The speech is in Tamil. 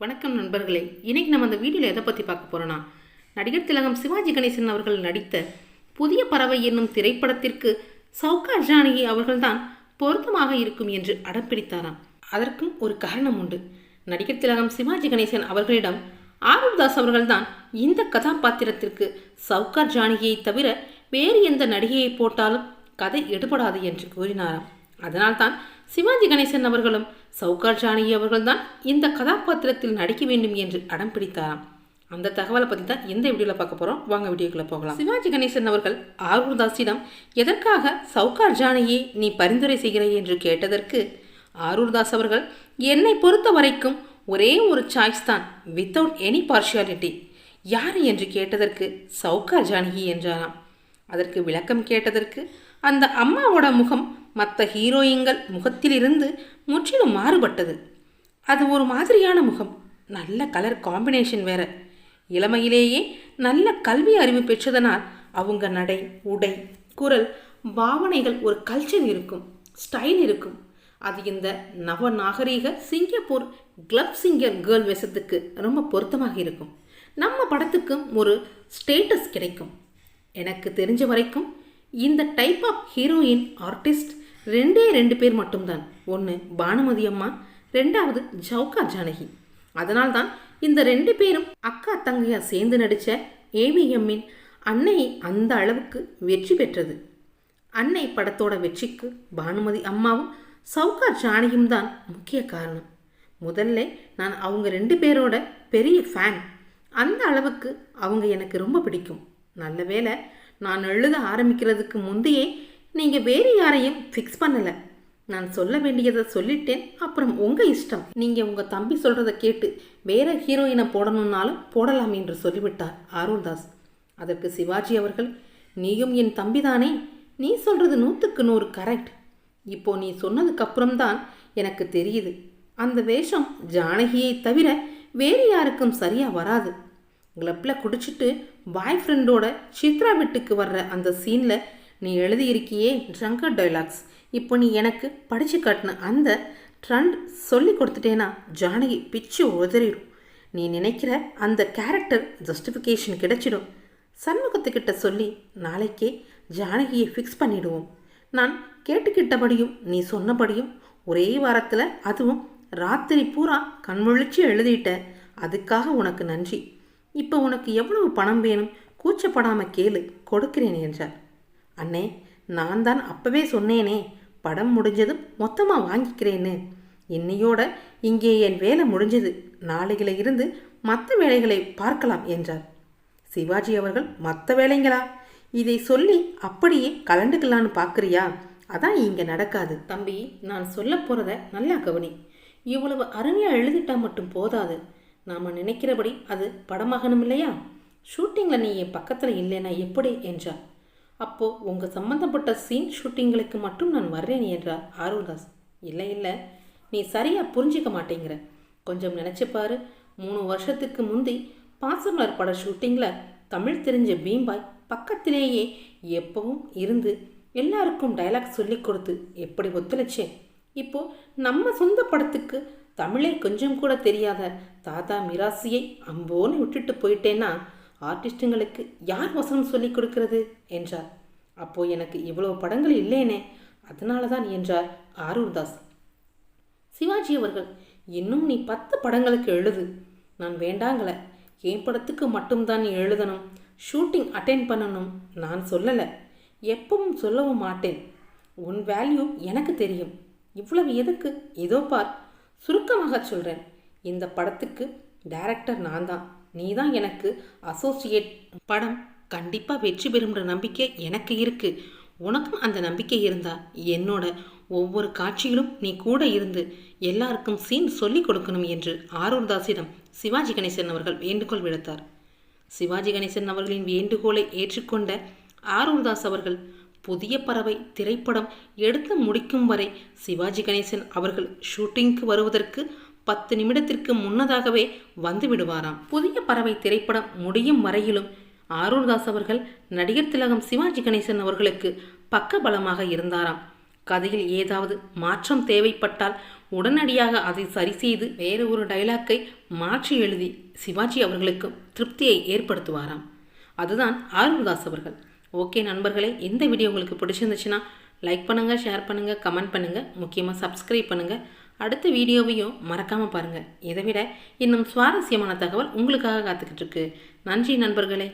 வணக்கம் நண்பர்களே. இன்னைக்கு நம்ம அந்த வீடியோவில் எதை பற்றி பார்க்க போகிறோன்னா நடிகர் திலகம் சிவாஜி கணேசன் அவர்கள் நடித்த புதிய பறவை என்னும் திரைப்படத்திற்கு சவுகார் ஜானகி அவர்கள்தான் பொருத்தமாக இருக்கும் என்று அடம்பிடித்தாராம் அதற்கும் ஒரு காரணம் உண்டு. நடிகர் திலகம் சிவாஜி கணேசன் அவர்களிடம் ஆரூர்தாஸ் அவர்கள்தான் இந்த கதாபாத்திரத்திற்கு சவுகார் ஜானகியை தவிர வேறு எந்த நடிகையை போட்டாலும் கதை எடுபடாது என்று கூறினாராம். அதனால்தான் சிவாஜி கணேசன் அவர்களும் சவுகார் ஜானகி அவர்கள்தான் இந்த கதாபாத்திரத்தில் நடிக்க வேண்டும் என்று அடம் பிடித்தாராம். அந்த தகவலை பற்றி தான் இந்த வீடியோவில் பார்க்க போகிறோம் வாங்க வீடியோக்குள்ளே போகலாம். சிவாஜி கணேசன் அவர்கள் ஆரூர்தாஸிடம் எதற்காக சவுகார் ஜானகியை நீ பரிந்துரை செய்கிறாய்? என்று கேட்டதற்கு ஆரூர்தாஸ் அவர்கள் என்னை பொறுத்த வரைக்கும் ஒரே ஒரு சாய்ஸ் தான் வித்தவுட் எனி பார்ஷியாலிட்டி யார் என்று கேட்டதற்கு சவுகார் ஜானகி என்றாராம். அதற்கு விளக்கம் கேட்டதற்கு அந்த அம்மாவோட முகம் மற்ற ஹீரோயின்கள் முகத்திலிருந்து முற்றிலும் மாறுபட்டது. அது ஒரு மாதிரியான முகம். நல்ல கலர் காம்பினேஷன் வேற. இளமையிலேயே நல்ல கல்வி அறிவு பெற்றதனால் அவங்க நடை உடை குரல் பாவனைகள் ஒரு கல்ச்சர் இருக்கும் ஸ்டைல் இருக்கும். அது இந்த நவ நாகரீக சிங்கப்பூர் கிளப் சிங்கர் கேர்ள் வேஷத்துக்கு ரொம்ப பொருத்தமாக இருக்கும். நம்ம படத்துக்கும் ஒரு ஸ்டேட்டஸ் கிடைக்கும். எனக்கு தெரிஞ்ச வரைக்கும் இந்த டைப் ஆஃப் ஹீரோயின் ஆர்டிஸ்ட் ரெண்டே ரெண்டு பேர் மட்டும்தான். ஒன்று பானுமதி அம்மா ரெண்டாவது ஜவுகா ஜானகி. அதனால்தான் இந்த ரெண்டு பேரும் அக்கா தங்கையா சேர்ந்து நடித்த ஏவிஎம்மின் அன்னை அந்த அளவுக்கு வெற்றி பெற்றது. அன்னை படத்தோட வெற்றிக்கு பானுமதி அம்மாவும் சவுகா ஜானகியும் தான் முக்கிய காரணம். முதல்ல நான் அவங்க ரெண்டு பேரோட பெரிய ஃபேன் அந்த அளவுக்கு அவங்க எனக்கு ரொம்ப பிடிக்கும். நல்ல வேளை நான் எழுத ஆரம்பிக்கிறதுக்கு முந்தையே நீங்கள் வேறு யாரையும் ஃபிக்ஸ் பண்ணலை. நான் சொல்ல வேண்டியதை சொல்லிட்டேன். அப்புறம் உங்கள் இஷ்டம். நீங்கள் உங்கள் தம்பி சொல்கிறத கேட்டு வேற ஹீரோயினை போடணுன்னாலும் போடலாம் என்று சொல்லிவிட்டார் அருள்தாஸ். அதற்கு சிவாஜி அவர்கள் நீயும் என் தம்பிதானே? நீ சொல்கிறது நூற்றுக்கு நூறு கரெக்ட் இப்போ நீ சொன்னதுக்கப்புறம் தான் எனக்கு தெரியுது. அந்த வேஷம் ஜானகியை தவிர வேறு யாருக்கும் சரியாக வராது. கிளப்பில் குடிச்சிட்டு பாய் ஃப்ரெண்டோட சித்ரா வீட்டுக்கு வர்ற அந்த சீனில் நீ எழுதியிருக்கியே ட்ரங்கர் டைலாக்ஸ் இப்போ நீ எனக்கு படித்து காட்டின அந்த ட்ரண்ட் சொல்லி கொடுத்துட்டேனா ஜானகி பிச்சு உதறிடும். நீ நினைக்கிற அந்த கேரக்டர் ஜஸ்டிஃபிகேஷன் கிடைச்சிடும். சண்முகத்துக்கிட்ட சொல்லி நாளைக்கே ஜானகியை ஃபிக்ஸ் பண்ணிடுவோம். நான் கேட்டுக்கிட்டபடியும் நீ சொன்னபடியும் ஒரே வாரத்தில் அதுவும் ராத்திரி பூரா கண்முழிச்சு எழுதிட்ட. அதுக்காக உனக்கு நன்றி. இப்போ உனக்கு எவ்வளவு பணம் வேணும்? கூச்சப்படாமல் கேளு. கொடுக்கிறேன் என்றார். அண்ணே நான் தான் அப்பவே சொன்னேனே படம் முடிஞ்சதும் மொத்தமாக வாங்கிக்கிறேன்னு. இன்னையோட இங்கே என் வேலை முடிஞ்சது. நாளையில இருந்து மற்ற வேலைகளை பார்க்கலாம் என்றார். சிவாஜி அவர்கள் மற்ற வேலைங்களா? இதை சொல்லி அப்படியே கலண்டுக்கலான்னு பார்க்குறியா அதான் இங்கே நடக்காது. தம்பி நான் சொல்ல போகிறத நல்லா கவனி. இவ்வளவு அருமையாக எழுதிட்டா மட்டும் போதாது. நாம் நினைக்கிறபடி அது படமாகணும் இல்லையா? ஷூட்டிங்கில் நீ என் பக்கத்தில் இல்லைன்னா எப்படி? என்றார். அப்போ உங்கள் சம்மந்தப்பட்ட சீன் ஷூட்டிங்களுக்கு மட்டும் நான் வர்றேன் என்றார் ஆரூர்தாஸ். இல்லை இல்லை நீ சரியாக புரிஞ்சிக்க மாட்டேங்கிற. கொஞ்சம் நினச்சி பாரு. மூணு வருஷத்துக்கு முந்தி பாசமலர் பட ஷூட்டிங்கில் தமிழ் தெரிஞ்ச பீம்பாய் பக்கத்திலேயே எப்பவும் இருந்து எல்லாருக்கும் டைலாக் சொல்லி கொடுத்து எப்படி ஒத்துழைச்சேன் இப்போ நம்ம சொந்த படத்துக்கு தமிழே கொஞ்சம் கூட தெரியாத தாத்தா மிராசியை அம்போன்னு விட்டுட்டு போயிட்டேன்னா ஆர்டிஸ்ட்டுங்களுக்கு யார் வசனம் சொல்லி கொடுக்கிறது? என்றார். அப்போ எனக்கு இவ்வளவு படங்கள் இல்லைனே அதனால தான் என்றார் ஆரூர்தாஸ். சிவாஜி அவர்கள் இன்னும் நீ பத்து படங்களுக்கு எழுது. நான் வேண்டாங்கள என் படத்துக்கு மட்டும்தான் நீ எழுதணும். ஷூட்டிங் அட்டென்ட் பண்ணணும். நான் சொல்லலை. எப்பவும் சொல்லவும் மாட்டேன். உன் வேல்யூ எனக்கு தெரியும். இவ்வளவு எதுக்கு? இதோ பார். சுருக்கமாக சொல்கிறேன் இந்த படத்துக்கு டைரக்டர் நான் தான். நீ தான் எனக்கு அசோசியேட் படம் கண்டிப்பாக வெற்றி பெறும்ன்ற நம்பிக்கை எனக்கு இருக்கு. உனக்கும் அந்த நம்பிக்கை இருந்தா என்னோட ஒவ்வொரு காட்சியிலும் நீ கூட இருந்து எல்லாருக்கும் சீன் சொல்லிக் கொடுக்கணும் என்று ஆரூர்தாஸிடம் சிவாஜி கணேசன் அவர்கள் வேண்டுகோள் விடுத்தார். சிவாஜி கணேசன் அவர்களின் வேண்டுகோளை ஏற்றுக்கொண்ட ஆரூர்தாஸ் அவர்கள் புதிய பறவை திரைப்படம் எடுத்து முடிக்கும் வரை சிவாஜி கணேசன் அவர்கள் ஷூட்டிங்க்கு வருவதற்கு பத்து நிமிடத்திற்கு முன்னதாகவே வந்து விடுவாராம். புதிய பறவை திரைப்படம் முடியும் வரையிலும் ஆரூர்தாஸ் அவர்கள் நடிகர் திலகம் சிவாஜி கணேசன் அவர்களுக்கு பக்க பலமாக இருந்தாராம். கதையில் ஏதாவது மாற்றம் தேவைப்பட்டால் உடனடியாக அதை சரி செய்து வேறு ஒரு டைலாக்கை மாற்றி எழுதி சிவாஜி அவர்களுக்கு திருப்தியை ஏற்படுத்துவாராம். அதுதான் ஆரூர்தாஸ் அவர்கள். ஓகே நண்பர்களே இந்த வீடியோ உங்களுக்கு பிடிச்சிருந்துச்சுன்னா லைக் பண்ணுங்கள் ஷேர் பண்ணுங்கள் கமெண்ட் பண்ணுங்கள் முக்கியமாக சப்ஸ்கிரைப் பண்ணுங்கள் அடுத்த வீடியோவையும் மறக்காமல் பாருங்கள் இதை விட இன்னும் சுவாரஸ்யமான தகவல் உங்களுக்காக காத்துக்கிட்டு இருக்கு. நன்றி நண்பர்களே.